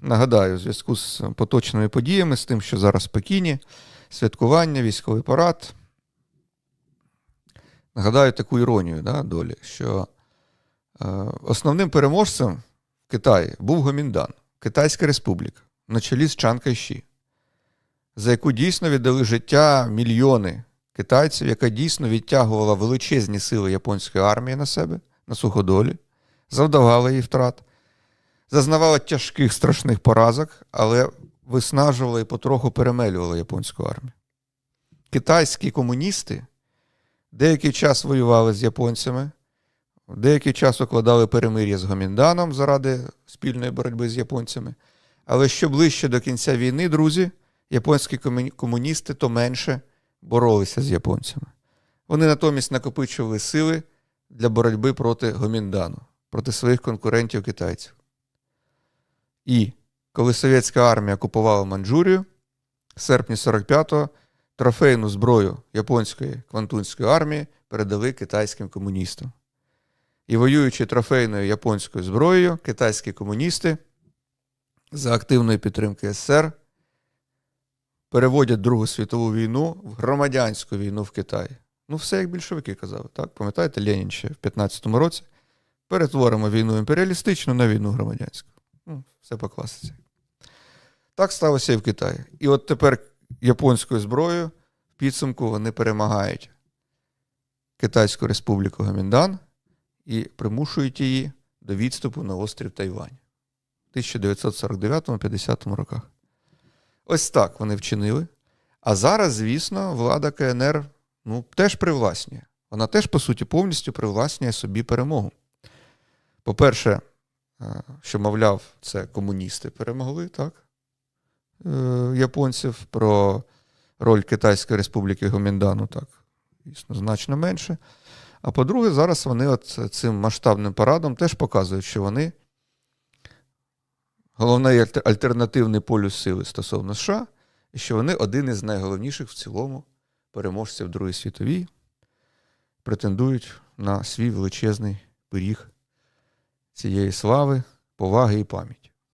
Нагадаю, в зв'язку з поточними подіями, з тим, що зараз в Пекіні, святкування, військовий парад. Нагадаю таку іронію да, долі, що е, основним переможцем в Китаї був Гоміндан, Китайська Республіка, на чолі з Чан Кайші, за яку дійсно віддали життя мільйони китайців, яка дійсно відтягувала величезні сили японської армії на себе, на суходолі, завдавала їй втрат, зазнавала тяжких страшних поразок, але виснажувала і потроху перемелювала японську армію. Китайські комуністи деякий час воювали з японцями, деякий час укладали перемир'я з Гомінданом заради спільної боротьби з японцями. Але що ближче до кінця війни, друзі, японські комуністи то менше боролися з японцями. Вони натомість накопичували сили для боротьби проти Гоміндану, проти своїх конкурентів китайців. І коли совєтська армія окупувала Манчжурію, в серпні 45-го трофейну зброю японської квантунської армії передали китайським комуністам. І воюючи трофейною японською зброєю, китайські комуністи за активної підтримки СССР переводять Другу світову війну в громадянську війну в Китаї. Ну, все як більшовики казали, так? Пам'ятаєте, Ленін ще в 15-му році перетворимо війну імперіалістичну на війну громадянську. Ну, все по класиці. Так сталося і в Китаї. І от тепер японською зброєю в підсумку вони перемагають Китайську республіку Гоміндан і примушують її до відступу на острів Тайвань в 1949-50 роках. Ось так вони вчинили. А зараз, звісно, влада КНР ну, теж привласнює. Вона теж, по суті, повністю привласнює собі перемогу. По-перше, що, мовляв, це комуністи перемогли, так? е, Японців про роль Китайської Республіки Гоміндану, так, звісно, значно менше. А по-друге, зараз вони от цим масштабним парадом теж показують, що вони головний альтернативний полюс сили стосовно США, і що вони один із найголовніших в цілому переможців Другої світовій, претендують на свій величезний пиріг цієї слави, поваги і пам'яті.